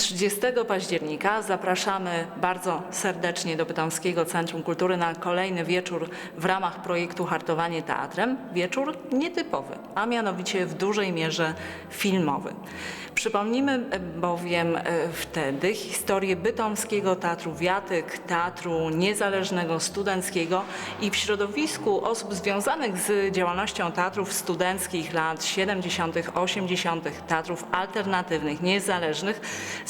30 października zapraszamy bardzo serdecznie do Bytomskiego Centrum Kultury na kolejny wieczór w ramach projektu Hartowanie Teatrem. Wieczór nietypowy, a mianowicie w dużej mierze filmowy. Przypomnimy bowiem e, wtedy historię Bytomskiego Teatru Wiatyk, teatru niezależnego, studenckiego i w środowisku osób związanych z działalnością teatrów studenckich lat 70., 80., teatrów alternatywnych, niezależnych,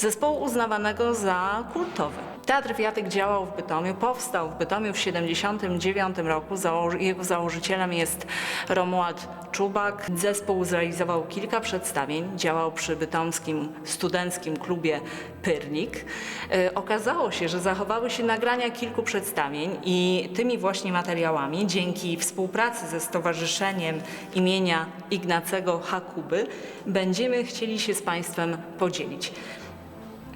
zespołu uznawanego za kultowy. Teatr Wiatyk działał w Bytomiu, powstał w Bytomiu w 79 roku. Jego założycielem jest Romuald Czubak. Zespół zrealizował kilka przedstawień, działał przy bytomskim studenckim klubie Pyrnik. E, Okazało się, że zachowały się nagrania kilku przedstawień i tymi właśnie materiałami, dzięki współpracy ze Stowarzyszeniem imienia Ignacego Hakuby, będziemy chcieli się z Państwem podzielić.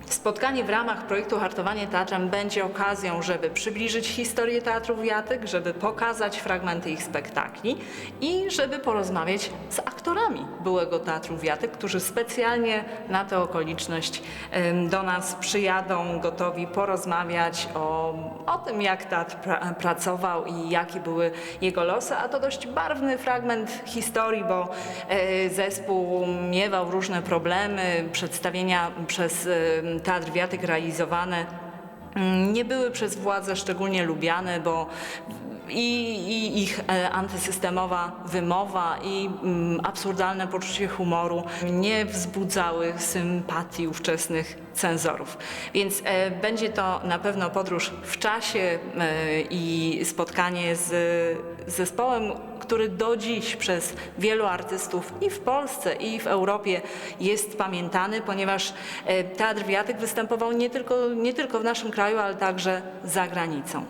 Spotkanie w ramach projektu Hartowanie Teatrem będzie okazją, żeby przybliżyć historię Teatru Wiatyk, żeby pokazać fragmenty ich spektakli i żeby porozmawiać z aktorami byłego Teatru Wiatyk, którzy specjalnie na tę okoliczność do nas przyjadą, gotowi porozmawiać o, o tym, jak teatr pra, pracował i jakie były jego losy, a to dość barwny fragment historii, bo e, zespół miewał różne problemy, przedstawienia przez Teatr Wiatyk realizowane mm, nie były przez władze szczególnie lubiane, bo i, i ich e, antysystemowa wymowa i mm, absurdalne poczucie humoru nie wzbudzały sympatii ówczesnych cenzorów. Więc e, będzie to na pewno podróż w czasie e, i spotkanie z zespołem, który do dziś przez wielu artystów i w Polsce, i w Europie jest pamiętany, ponieważ e, Teatr Wiatyk występował nie tylko, nie tylko w naszym kraju, ale także za granicą.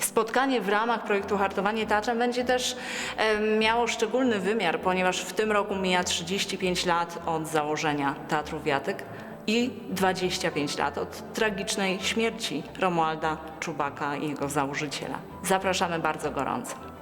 Spotkanie w ramach projektu Hartowanie Teatrem będzie też em, miało szczególny wymiar, ponieważ w tym roku mija 35 lat od założenia Teatru Wiatyk i 25 lat od tragicznej śmierci Romualda Czubaka i jego założyciela. Zapraszamy bardzo gorąco.